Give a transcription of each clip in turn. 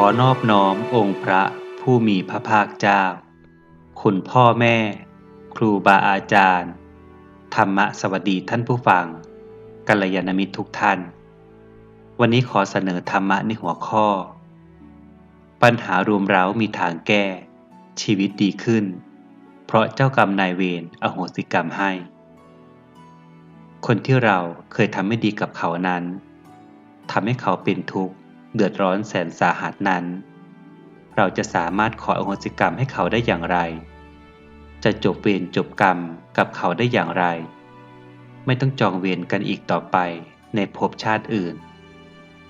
อนอบน้อมองค์พระผู้มีพระภาคเจ้า คุณพ่อแม่ ครูบาอาจารย์ ธรรมะสวัสดีท่านผู้ฟัง กัลยาณมิตรทุกท่าน วันนี้ขอเสนอธรรมะในหัวข้อ ปัญหารุมเร้ามีทางแก้ ชีวิตดีขึ้น เพราะเจ้ากรรมนายเวรอโหสิกรรมให้ คนที่เราเคยทำไม่ดีกับเขานั้นทำให้เขาเป็นทุกข์ เดือดร้อนแสนสาหัสนั้น เราจะสามารถขออโหสิกรรมให้เขาได้อย่างไร จะจบเวรจบกรรมกับเขาได้อย่างไร ไม่ต้องจองเวรกันอีกต่อไปในภพชาติอื่น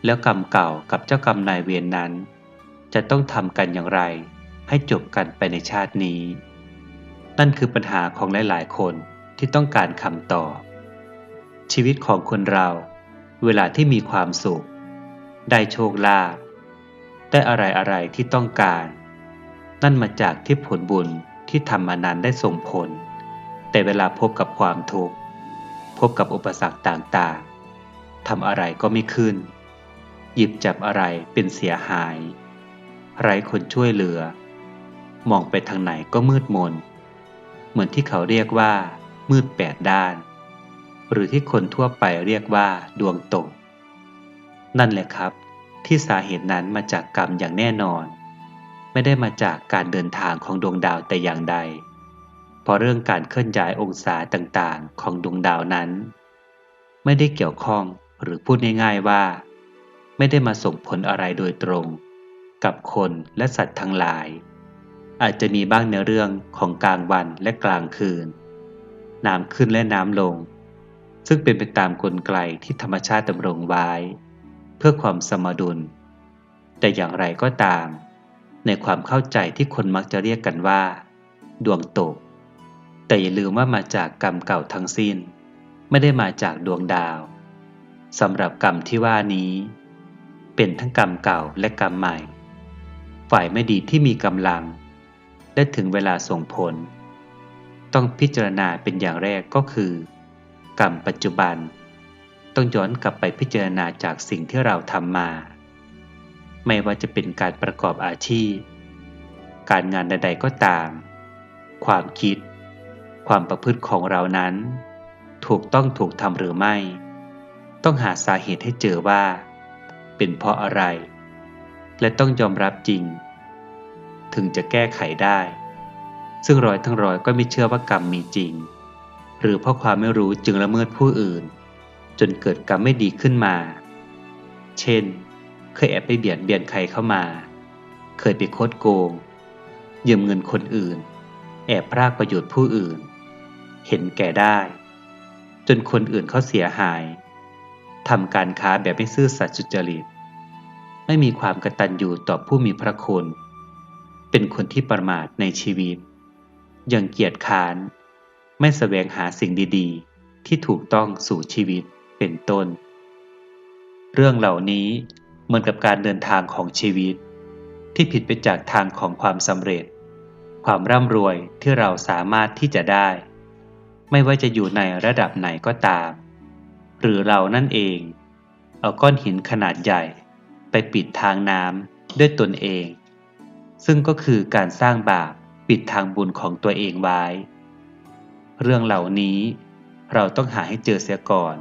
แล้วกรรมเก่ากับเจ้ากรรมนายเวรนนั้น จะต้องทำกันอย่างไร ให้จบกันไปในชาตินี้ นั่นคือปัญหาของหลาย ๆ คนที่ต้องการคำตอบชีวิตของคนเรา เวลาที่มีความสุข ได้โชคลาภได้อะไรอะไรที่ต้องการ นั่นมาจากที่ผลบุญที่ทำมานานได้ส่งผล แต่เวลาพบกับความทุกข์พบกับอุปสรรคต่างๆทำอะไรก็ไม่ขึ้น หยิบจับอะไรเป็นเสียหาย ไร้คนช่วยเหลือ มองไปทางไหนก็มืดมน เหมือนที่เขาเรียกว่า มืดแปดด้าน หรือที่คนทั่วไปเรียกว่าดวงตก นั่นแหละครับ ที่สาเหตุนั้นมาจากกรรมอย่างแน่นอน ไม่ได้มาจากการเดินทางของดวงดาวแต่อย่างใด เพราะเรื่องการเคลื่อนย้ายองศาต่างๆ ของดวงดาวนั้น ไม่ได้เกี่ยวข้องหรือพูดง่ายๆว่า ไม่ได้มาส่งผลอะไรโดยตรง กับคนและสัตว์ทั้งหลาย อาจจะมีบ้างในเรื่องของกลางวันและกลางคืน น้ำขึ้นและน้ำลง ซึ่งเป็นไปตามกลไกที่ธรรมชาติดำรงไว้ พื่อความสมดุล แต่อย่างไรก็ตาม ในความเข้าใจที่คนมักจะเรียกกันว่า ดวงตก แต่อย่าลืมว่ามาจากกรรมเก่าทั้งสิ้น ไม่ได้มาจากดวงดาวสำหรับกรรมที่ว่านี้ เป็นทั้งกรรมเก่าและกรรมใหม่ ฝ่ายไม่ดีที่มีกำลัง และถึงเวลาส่งผล ต้องพิจารณาเป็นอย่างแรกก็คือ กรรมปัจจุบัน ต้องย้อนกลับไปพิจารณาจากสิ่งที่เราทำมา ไม่ว่าจะเป็นการประกอบอาชีพ การงานใดๆก็ตาม ความคิด ความประพฤติของเรานั้น ถูกต้องถูกทำหรือไม่ ต้องหาสาเหตุให้เจอว่า เป็นเพราะอะไร และต้องยอมรับจริง ถึงจะแก้ไขได้ ซึ่งร้อยทั้งร้อยก็ไม่เชื่อว่ากรรมมีจริง หรือเพราะความไม่รู้จึงละเมิดผู้อื่น จนเกิดกรรมไม่ดีขึ้นมา เช่น เคยแอบไปเบียดเบียนใครเข้ามา เคยไปโคดโกง ยืมเงินคนอื่น แอบพรากประโยชน์ผู้อื่น เห็นแก่ได้ จนคนอื่นเขาเสียหายทำการค้าแบบไม่ซื่อสัตย์สุจริต ไม่มีความกตัญญูต่อผู้มีพระคุณ เป็นคนที่ประมาทในชีวิต ยังเกียจค้าน ไม่แสวงหาสิ่งดี ๆ ที่ถูกต้องสู่ชีวิต เป็นต้น เรื่องเหล่านี้เหมือนกับการเดินทางของชีวิต ที่ผิดไปจากทางของความสำเร็จ ความร่ำรวยที่เราสามารถที่จะได้ ไม่ว่าจะอยู่ในระดับไหนก็ตาม หรือเรานั่นเอง เอาก้อนหินขนาดใหญ่ไปปิดทางน้ำด้วยตนเอง ซึ่งก็คือการสร้างบาปปิดทางบุญของตัวเองไว้ เรื่องเหล่านี้เราต้องหาให้เจอเสียก่อน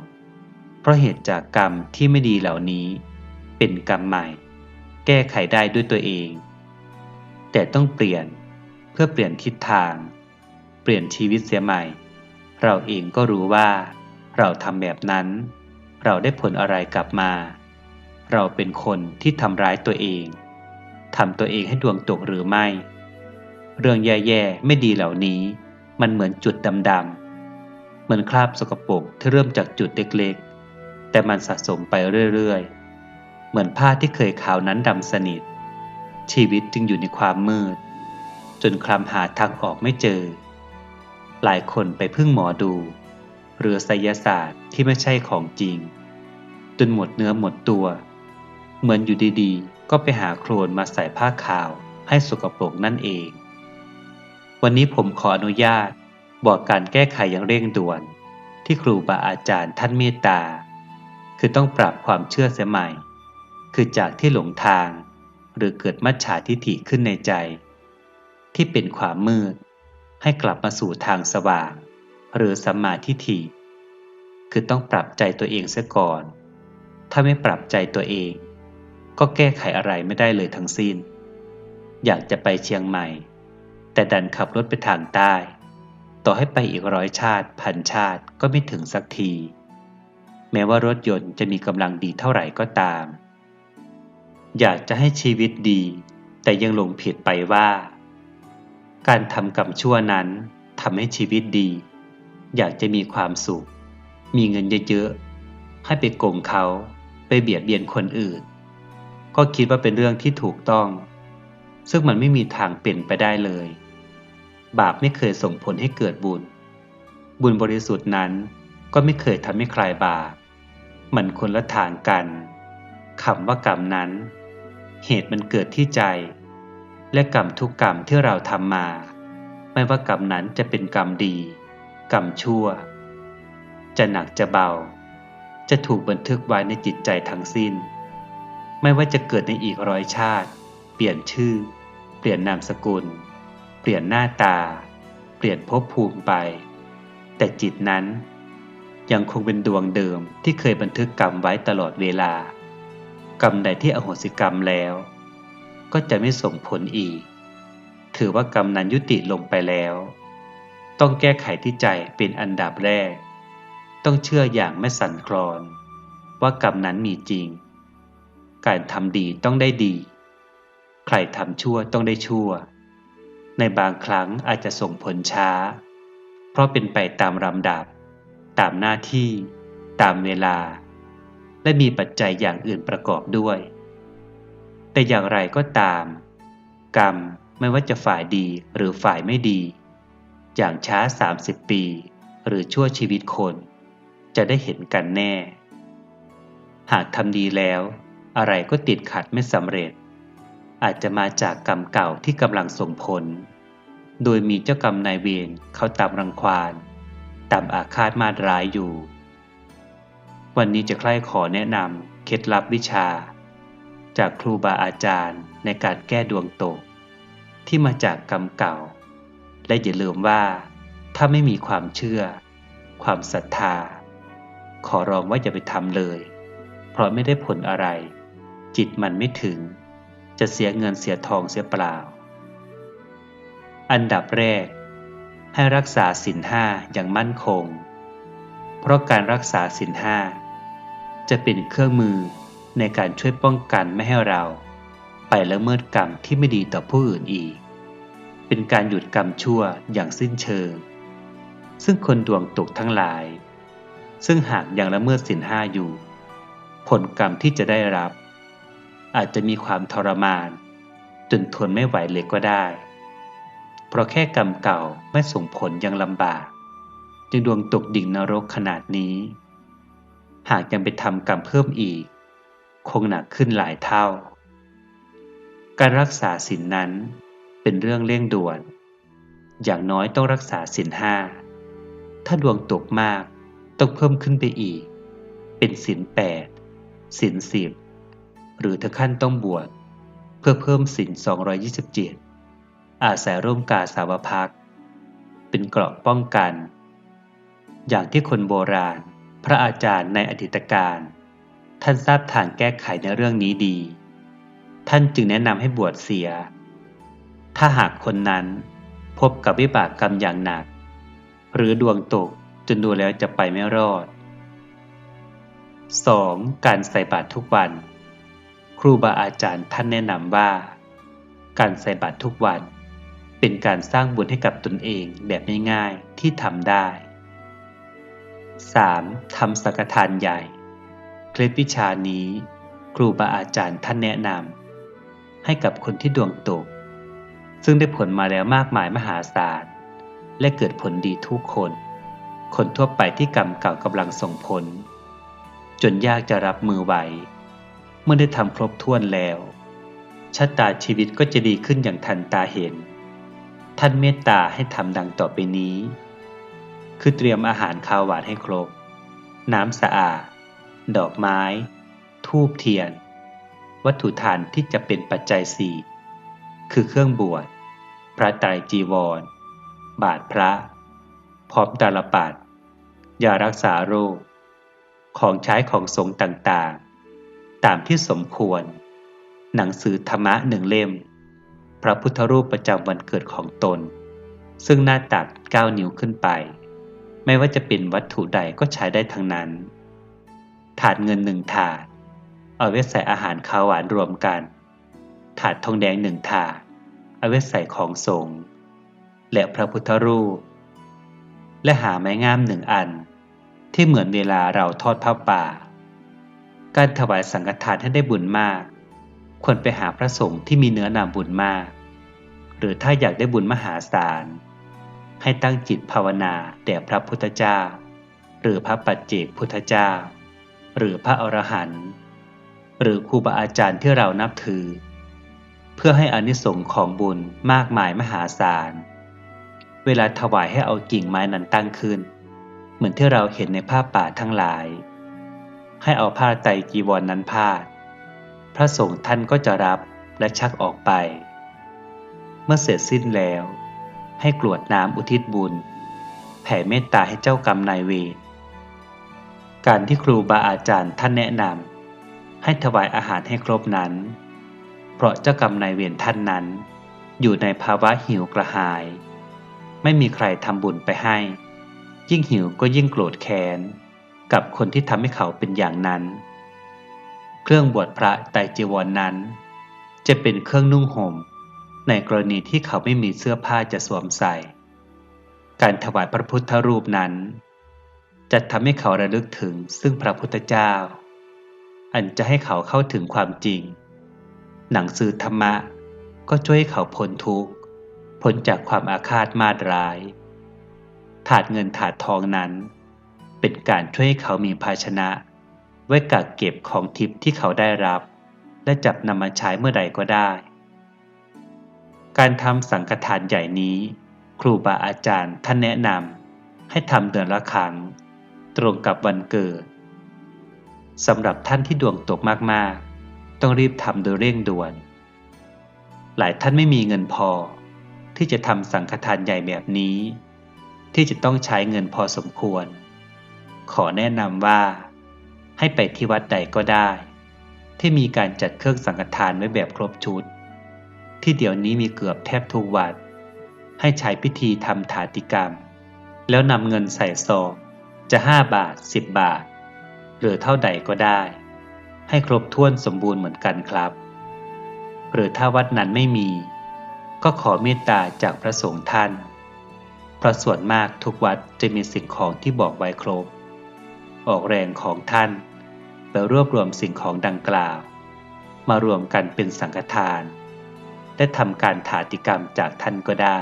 เพราะเหตุจากกรรมที่ไม่ดีเหล่านี้ เป็นกรรมใหม่ แก้ไขได้ด้วยตัวเอง แต่ต้องเปลี่ยนเพื่อเปลี่ยนทิศทาง เปลี่ยนชีวิตเสียใหม่ เราเองก็รู้ว่า เราทำแบบนั้น เราได้ผลอะไรกลับมา เราเป็นคนที่ทำร้ายตัวเองทำตัวเองให้ดวงตกหรือไม่ เรื่องแย่ๆไม่ดีเหล่านี้ มันเหมือนจุดดำๆเหมือนคราบสกปรกที่เริ่มจากจุดเล็กๆ แต่มันสะสมไปเรื่อยๆ เหมือนผ้าที่เคยขาวนั้นดำสนิท ชีวิตจึงอยู่ในความมืด จนคลำหาทางออกไม่เจอ หลายคนไปพึ่งหมอดู หรือไสยศาสตร์ที่ไม่ใช่ของจริง จนหมดเนื้อหมดตัว เหมือนอยู่ดีๆ ก็ไปหาโครนมาใส่ผ้าขาวให้สกปรกนั่นเอง วันนี้ผมขออนุญาตบอกการแก้ไขอย่างเร่งด่วน ที่ครูบาอาจารย์ท่านเมตตา คือต้องปรับความเชื่อเสียใหม่ คือจากที่หลงทาง หรือเกิดมัจฉาทิฐิขึ้นในใจ ที่เป็นความมืด ให้กลับมาสู่ทางสว่าง หรือสัมมาทิฏฐิ คือต้องปรับใจตัวเองเสียก่อน ถ้าไม่ปรับใจตัวเอง ก็แก้ไขอะไรไม่ได้เลยทั้งสิ้น อยากจะไปเชียงใหม่ แต่ดันขับรถไปทางใต้ ต่อให้ไปอีกร้อยชาติ พันชาติก็ไม่ถึงสักที แม้ว่ารถยนต์จะมีกำลังดีเท่าไหร่ก็ตาม อยากจะให้ชีวิตดี แต่ยังหลงผิดไปว่า การทำกรรมชั่วนั้นทำให้ชีวิตดี อยากจะมีความสุข มีเงินเยอะๆ ให้ไปโกงเขา ไปเบียดเบียนคนอื่น ก็คิดว่าเป็นเรื่องที่ถูกต้อง ซึ่งมันไม่มีทางเป็นไปได้เลย บาปไม่เคยส่งผลให้เกิดบุญ บุญบริสุทธิ์นั้นก็ไม่เคยทำให้ใครบาป มันคนละทางกันคำว่ากรรมนั้น เหตุมันเกิดที่ใจ และกรรมทุกกรรมที่เราทำมา ไม่ว่ากรรมนั้นจะเป็นกรรมดี กรรมชั่ว จะหนักจะเบา จะถูกบันทึกไว้ในจิตใจทั้งสิ้น ไม่ว่าจะเกิดในอีกร้อยชาติ เปลี่ยนชื่อ เปลี่ยนนามสกุล เปลี่ยนหน้าตา เปลี่ยนภพภูมิไป แต่จิตนั้น ยังคงเป็นดวงเดิมที่เคยบันทึกกรรมไว้ตลอดเวลา กรรมใดที่อโหสิกรรมแล้ว ก็จะไม่ส่งผลอีก ถือว่ากรรมนั้นยุติลงไปแล้ว ต้องแก้ไขที่ใจเป็นอันดับแรก ต้องเชื่ออย่างไม่สั่นคลอน ว่ากรรมนั้นมีจริง การทำดีต้องได้ดี ใครทำชั่วต้องได้ชั่ว ในบางครั้งอาจจะส่งผลช้า เพราะเป็นไปตามลำดับ ตามหน้าที่ ตามเวลา และมีปัจจัยอย่างอื่นประกอบด้วย แต่อย่างไรก็ตาม กรรมไม่ว่าจะฝ่ายดีหรือฝ่ายไม่ดี อย่างช้า 30 ปี หรือชั่วชีวิตคน จะได้เห็นกันแน่ หากทำดีแล้ว อะไรก็ติดขัดไม่สำเร็จ อาจจะมาจากกรรมเก่าที่กำลังส่งผล โดยมีเจ้ากรรมนายเวรเขาตามรังควาน ตามอาฆาตมาดร้ายอยู่ วันนี้จะใคร่ขอแนะนำเคล็ดลับวิชา จากครูบาอาจารย์ในการแก้ดวงตก ที่มาจากกรรมเก่า และอย่าลืมว่า ถ้าไม่มีความเชื่อ ความศรัทธา ขอร้องว่าอย่าไปทำเลย เพราะไม่ได้ผลอะไร จิตมันไม่ถึง จะเสียเงินเสียทองเสียเปล่า อันดับแรก ให้รักษาศีลห้าอย่างมั่นคง เพราะการรักษาศีลห้าจะเป็นเครื่องมือในการช่วยป้องกันไม่ให้เรา ไปละเมิดกรรมที่ไม่ดีต่อผู้อื่นอีก เป็นการหยุดกรรมชั่วอย่างสิ้นเชิง ซึ่งคนดวงตกทั้งหลาย ซึ่งหากยังละเมิดศีลห้าอยู่ ผลกรรมที่จะได้รับ อาจจะมีความทรมาน จนทนไม่ไหวเลยก็ได้ เพราะแค่กรรมเก่าไม่ส่งผลยังลำบาก จึงดวงตกดิ่งนรกขนาดนี้ หากยังไปทำกรรมเพิ่มอีก คงหนักขึ้นหลายเท่า การรักษาศีลนนั้นเป็นเรื่องเร่งด่วน อย่างน้อยต้องรักษาศีลห้า ถ้าดวงตกมากต้องเพิ่มขึ้นไปอีก เป็นศีลแปดศีลสิบหรือถ้าขั้นต้องบวชเพื่อเพิ่มศีล227 อาศัยร่มกาสาวพัก เป็นเกราะป้องกัน อย่างที่คนโบราณ พระอาจารย์ในอดีตการ ท่านทราบทางแก้ไขในเรื่องนี้ดี ท่านจึงแนะนำให้บวชเสีย ถ้าหากคนนั้นพบกับวิบากกรรมอย่างหนัก หรือดวงตกจนดูแล้วจะไปไม่รอด 2. การใส่บาตรทุกวัน ครูบาอาจารย์ท่านแนะนำว่า การใส่บาตรทุกวัน เป็นการสร้างบุญให้กับตนเองแบบง่ายๆที่ทำได้ 3. ทำสังฆทานใหญ่ เคล็ดวิชานี้ครูบาอาจารย์ท่านแนะนำให้กับคนที่ดวงตก ซึ่งได้ผลมาแล้วมากมายมหาศาลและเกิดผลดีทุกคน คนทั่วไปที่กรรมเก่ากำลังส่งผล จนยากจะรับมือไหว เมื่อได้ทำครบถ้วนแล้วชะตาชีวิตก็จะดีขึ้นอย่างทันตาเห็น ท่านเมตตาให้ทำดังต่อไปนี้ คือเตรียมอาหารข้าวหวานให้ครบ น้ำสะอาด ดอกไม้ ทูบเทียน วัตถุทานที่จะเป็นปัจจัยสี่คือเครื่องบวช พระไตรจีวร บาทพระ พร้อมตาลปัดยารักษาโรค ของใช้ของสงฆ์ต่างๆ ตามที่สมควร หนังสือธรรมะหนึ่งเล่ม พระพุทธรูปประจำวันเกิดของตน ซึ่งหน้าตัก 9 นิ้วขึ้นไป ไม่ว่าจะเป็นวัตถุใดก็ใช้ได้ทั้งนั้น ถาดเงินหนึ่งถาด เอาไว้ใส่อาหารข้าวหวานรวมกัน ถาดทองแดงหนึ่งถาด เอาไว้ใส่ของสงฆ์และพระพุทธรูป และหาไม้งามหนึ่งอัน ที่เหมือนเวลาเราทอดผ้าป่า การถวายสังฆทานให้ได้บุญมาก ควรไปหาพระสงฆ์ที่มีเนื้อนามบุญมาก หรือถ้าอยากได้บุญมหาศาล ให้ตั้งจิตภาวนาแด่พระพุทธเจ้า หรือพระปัจเจกพุทธเจ้า หรือพระอรหันต์หรือครูบาอาจารย์ที่เรานับถือ เพื่อให้อานิสงส์ของบุญมากมายมหาศาล เวลาถวายให้เอากิ่งไม้นั้นตั้งขึ้น เหมือนที่เราเห็นในภาพป่าทั้งหลาย ให้เอาผ้าไตรจีวรนนั้นพาด พระสงฆ์ท่านก็จะรับและชักออกไป เมื่อเสร็จสิ้นแล้ว ให้กรวดน้ำอุทิศบุญ แผ่เมตตาให้เจ้ากรรมนายเวรการที่ครูบาอาจารย์ท่านแนะนำให้ถวายอาหารให้ครบนั้น เพราะเจ้ากรรมนายเวรท่านนั้น อยู่ในภาวะหิวกระหาย ไม่มีใครทำบุญไปให้ ยิ่งหิวก็ยิ่งโกรธแค้น กับคนที่ทำให้เขาเป็นอย่างนั้น เครื่องบวชพระไตรจีวรนนั้น จะเป็นเครื่องนุ่งห่ม ในกรณีที่เขาไม่มีเสื้อผ้าจะสวมใส่ การถวายพระพุทธรูปนั้น จะทำให้เขาระลึกถึงซึ่งพระพุทธเจ้า อันจะให้เขาเข้าถึงความจริง หนังสือธรรมะก็ช่วยให้เขาพ้นทุกข์พ้นจากความอาฆาตมาดร้าย ถาดเงินถาดทองนั้น เป็นการช่วยให้เขามีภาชนะ ว้กักเก็บของทิพย์ที่เขาได้รับ และจับนำมาใช้เมื่อใดก็ได้ การทำสังฆทานใหญ่นี้ ครูบาอาจารย์ท่านแนะนำให้ทำเดือนละครั้ง ตรงกับวันเกิดสำหรับท่านที่ดวงตกมากๆ ต้องรีบทำโดยเร่งด่วน หลายท่านไม่มีเงินพอ ที่จะทำสังฆทานใหญ่แบบนี้ ที่จะต้องใช้เงินพอสมควร ขอแนะนำว่า ให้ไปที่วัดใดก็ได้ ที่มีการจัดเครื่องสังฆทานไว้แบบครบชุด ที่เดี๋ยวนี้มีเกือบแทบทุกวัด ให้ใช้พิธีทำถาติกรรม แล้วนำเงินใส่ซองจะ 5 บาท 10 บาท หรือเท่าใดก็ได้ ให้ครบถ้วนสมบูรณ์เหมือนกันครับ หรือถ้าวัดนั้นไม่มี ก็ขอเมตตาจากพระสงฆ์ท่าน เพราะส่วนมากทุกวัดจะมีสิ่งของที่บอกไว้ครบ ออกแรงของท่าน ไปรวบรวมสิ่งของดังกล่าว มารวมกันเป็นสังฆทาน และทำการถาติกรรมจากท่านก็ได้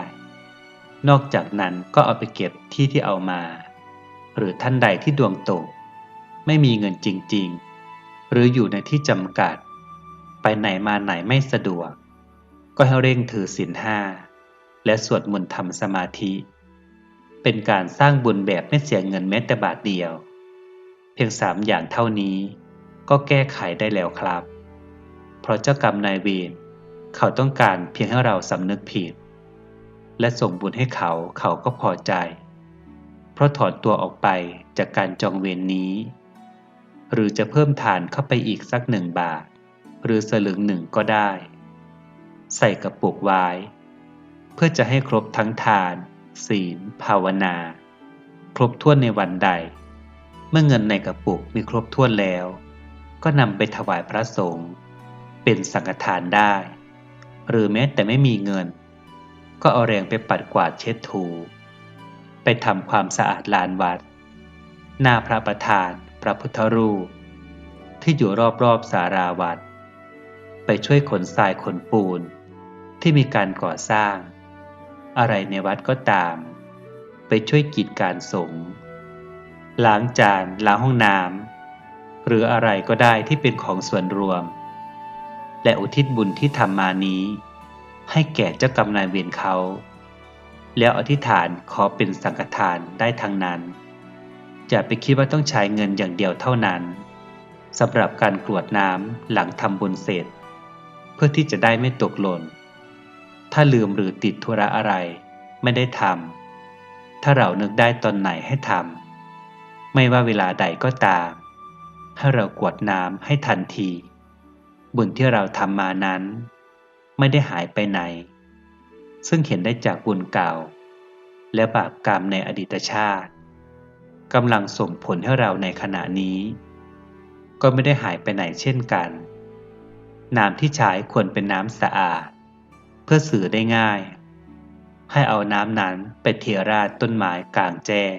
นอกจากนั้นก็เอาไปเก็บที่ที่เอามา หรือท่านใดที่ดวงตก ไม่มีเงินจริง ๆ หรืออยู่ในที่จำกัด ไปไหนมาไหนไม่สะดวก ก็ให้เร่งถือศีลห้าและสวดมนต์ทำสมาธิ เป็นการสร้างบุญแบบไม่เสียเงินแม้แต่บาทเดียว เพียงสามอย่างเท่านี้ ก็แก้ไขได้แล้วครับ เพราะเจ้ากรรมนายเวรเขาต้องการเพียงให้เราสำนึกผิด และส่งบุญให้เขาเขาก็พอใจ เพราะถอนตัวออกไปจากการจองเวรนนี้ หรือจะเพิ่มทานเข้าไปอีกสักหนึ่งบาท หรือสลึงหนึ่งก็ได้ ใส่กระปุกไว้ เพื่อจะให้ครบทั้งทาน ศีล ภาวนา ครบถ้วนในวันใด เมื่อเงินในกระปุกมีครบถ้วนแล้ว ก็นำไปถวายพระสงฆ์เป็นสังฆทานได้ หรือแม้แต่ไม่มีเงิน ก็เอาแรงไปปัดกวาดเช็ดถู ไปทำความสะอาดลานวัด หน้าพระประธาน พระพุทธรูป ที่อยู่รอบๆสาราวัด ไปช่วยขนทรายขนปูนที่มีการก่อสร้าง อะไรในวัดก็ตาม ไปช่วยกิจการสงฆ์ล้างจานล้างห้องน้ำ หรืออะไรก็ได้ที่เป็นของส่วนรวม และอุทิศบุญที่ทำมานี้ ให้แก่เจ้ากรรมนายเวรเขา แล้วอธิษฐานขอเป็นสังฆทานได้ทั้งนั้นจะไปคิดว่าต้องใช้เงินอย่างเดียวเท่านั้นสำหรับการกรวดน้ำหลังทำบุญเสร็จ เพื่อที่จะได้ไม่ตกหล่น ถ้าลืมหรือติดธุระอะไร ไม่ได้ทำถ้าเรานึกได้ตอนไหนให้ทำไม่ว่าเวลาใดก็ตาม ให้เรากวดน้ำให้ทันที บุญที่เราทำมานั้น ไม่ได้หายไปไหน ซึ่งเห็นได้จากบุญเก่า และบาปกรรมในอดีตชาติกำลังส่งผลให้เราในขณะนี้ ก็ไม่ได้หายไปไหนเช่นกัน น้ำที่ใช้ควรเป็นน้ำสะอาด เพื่อสื่อได้ง่าย ให้เอาน้ำนั้นไปเทราดต้นไม้กลางแจ้ง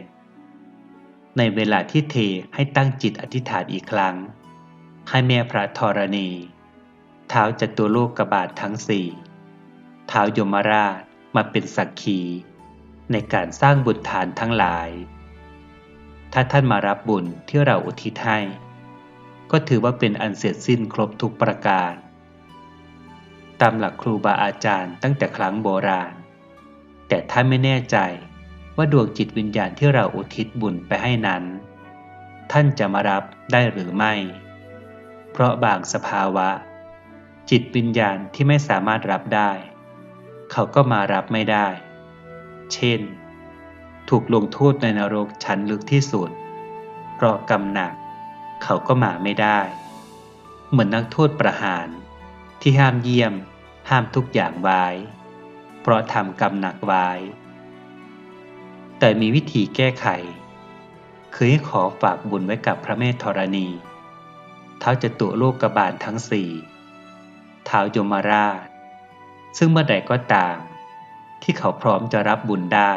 ในเวลาที่เทให้ตั้งจิตอธิษฐานอีกครั้ง ให้แม่พระธรณี เท้าจตุโลกกบาททั้งสี่เท้ายมราชมาเป็นสักขี ในการสร้างบุญฐานทั้งหลาย ถ้าท่านมารับบุญที่เราอุทิศให้ ก็ถือว่าเป็นอันเสร็จสิ้นครบทุกประการ ตามหลักครูบาอาจารย์ตั้งแต่ครั้งโบราณ แต่ถ้าไม่แน่ใจ ว่าดวงจิตวิญญาณที่เราอุทิศบุญไปให้นั้น ท่านจะมารับได้หรือไม่ เพราะบางสภาวะ จิตวิญญาณที่ไม่สามารถรับได้ เขาก็มารับไม่ได้ เช่น ถูกลงโทษในนรกชั้นลึกที่สุด เพราะกรรมหนัก เขาก็มาไม่ได้ เหมือนนักโทษประหารที่ห้ามเยี่ยม ห้ามทุกอย่างไว้ เพราะทำกรรมหนักไว้ แต่มีวิธีแก้ไข คือให้ขอฝากบุญไว้กับพระเมธธรณี เท้าจตุโลกกบาลทั้งสี่เท้ายมราช ซึ่งเมื่อใดก็ตาม ที่เขาพร้อมจะรับบุญได้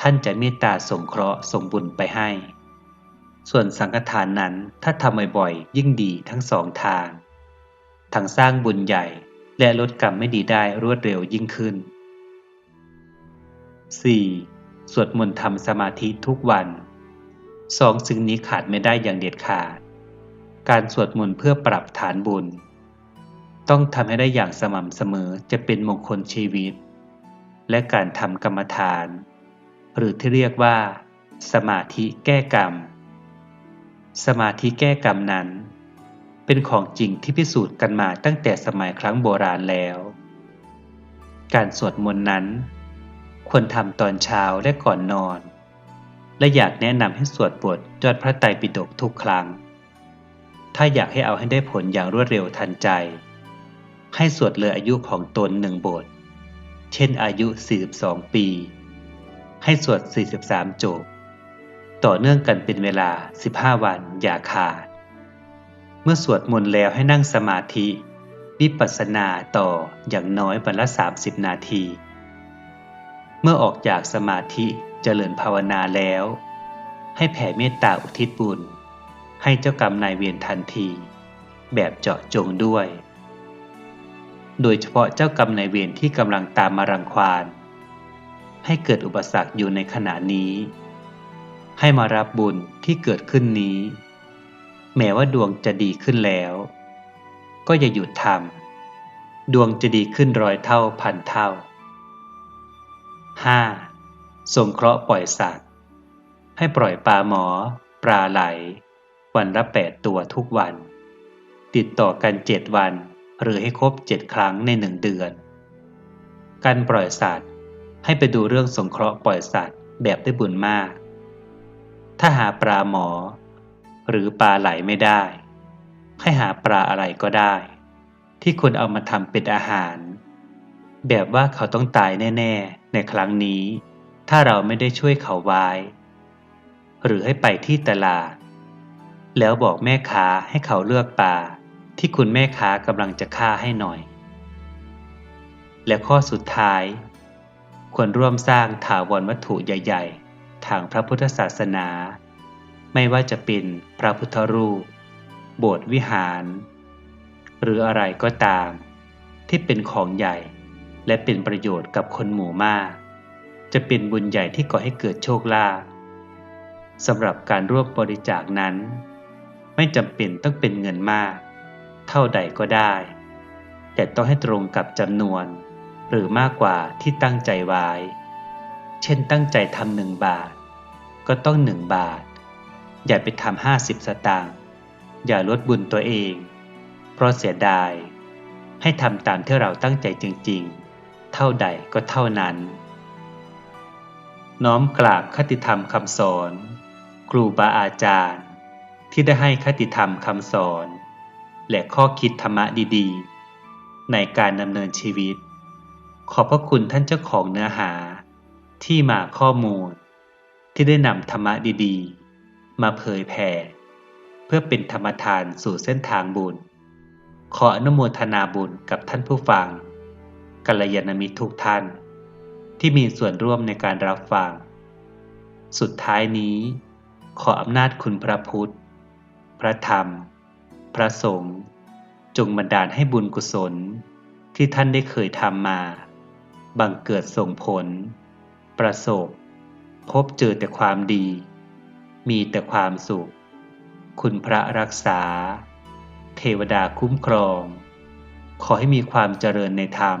ท่านจะเมตตาสงเคราะห์ส่งบุญไปให้ ส่วนสังฆทานนั้นถ้าทำบ่อยๆยิ่งดีทั้งสองทาง ทั้งสร้างบุญใหญ่และลดกรรมไม่ดีได้รวดเร็วยิ่งขึ้น 4. สวดมนต์ทำสมาธิทุกวันสองสิ่งนี้ขาดไม่ได้อย่างเด็ดขาด การสวดมนต์เพื่อปรับฐานบุญ ต้องทำให้ได้อย่างสม่ำเสมอจะเป็นมงคลชีวิต และการทำกรรมฐาน หรือที่เรียกว่า สมาธิแก้กรรม สมาธิแก้กรรมนั้น เป็นของจริงที่พิสูจน์กันมาตั้งแต่สมัยครั้งโบราณแล้ว การสวดมนต์นั้น ควรทำตอนเช้าและก่อนนอน และอยากแนะนำให้สวดบทยอดพระไตรปิฎกทุกครั้ง ถ้าอยากให้เอาให้ได้ผลอย่างรวดเร็วทันใจ ให้สวดเลยอายุของตนหนึ่งบท เช่นอายุ 42 ปี ให้สวด 43 จบ ต่อเนื่องกันเป็นเวลา 15 วันอย่าขาด เมื่อสวดมนต์แล้วให้นั่งสมาธิ วิปัสสนาต่ออย่างน้อยวันละ 30 นาที เมื่อออกจากสมาธิเจริญภาวนาแล้ว ให้แผ่เมตตาอุทิศบุญ ให้เจ้ากรรมนายเวรทันที แบบเจาะจงด้วย โดยเฉพาะเจ้ากรรมนายเวรที่กำลังตามมารังควานให้เกิดอุปสรรคอยู่ในขณะนี้ ให้มารับบุญที่เกิดขึ้นนี้ แม้ว่าดวงจะดีขึ้นแล้ว ก็อย่าหยุดทำดวงจะดีขึ้นร้อยเท่าพันเท่า 5. สงเคราะห์ปล่อยสัตว์ ให้ปล่อยปลาหมอ ปลาไหล วันละแปดตัวทุกวัน ติดต่อกันเจ็ดวัน หรือให้ครบเจ็ดครั้งในหนึ่งเดือน การปล่อยสัตว์ ให้ไปดูเรื่องสงเคราะห์ปล่อยสัตว์แบบได้บุญมาก ถ้าหาปลาหมอ หรือปลาไหลไม่ได้ ให้หาปลาอะไรก็ได้ ที่คนเอามาทำเป็นอาหาร แบบว่าเขาต้องตายแน่ ๆ ในครั้งนี้ ถ้าเราไม่ได้ช่วยเขาไว้ หรือให้ไปที่ตลาด แล้วบอกแม่ค้าให้เขาเลือกปลาที่คุณแม่ค้ากำลังจะฆ่าให้หน่อย และข้อสุดท้าย ควรร่วมสร้างถาวรวัตถุใหญ่ ๆ ทางพระพุทธศาสนา ไม่ว่าจะเป็นพระพุทธรูป โบสถ์วิหาร หรืออะไรก็ตาม ที่เป็นของใหญ่ และเป็นประโยชน์กับคนหมู่มาก จะเป็นบุญใหญ่ที่ก่อให้เกิดโชคลาภสำหรับการร่วมบริจาคนั้น ไม่จำเป็นต้องเป็นเงินมาก เท่าใดก็ได้ แต่ต้องให้ตรงกับจำนวน หรือมากกว่าที่ตั้งใจไว้ เช่นตั้งใจทำหนึ่งบาท ก็ต้องหนึ่งบาท อย่าไปทำห้าสิบสตางค์อย่าลดบุญตัวเอง เพราะเสียดาย ให้ทำตามที่เราตั้งใจจริง ๆ เท่าใดก็เท่านั้น น้อมกราบคติธรรมคำสอน ครูบาอาจารย์ ที่ได้ให้คติธรรมคำสอน และข้อคิดธรรมะดีๆ ในการดำเนินชีวิต ขอบพระคุณท่านเจ้าของเนื้อหา ที่มาข้อมูล ที่ได้นำธรรมะดีๆ มาเผยแผ่เพื่อเป็นธรรมทานสู่เส้นทางบุญขออนุโมทนาบุญกับท่านผู้ฟัง กัลยาณมิตรทุกท่าน ที่มีส่วนร่วมในการรับฟัง สุดท้ายนี้ ขออำนาจคุณพระพุทธ พระธรรม พระสงฆ์จงบันดาลให้บุญกุศลที่ท่านได้เคยทำมา บังเกิดส่งผล ประสบ พบเจอแต่ความดี มีแต่ความสุข คุณพระรักษา เทวดาคุ้มครอง ขอให้มีความเจริญในธรรม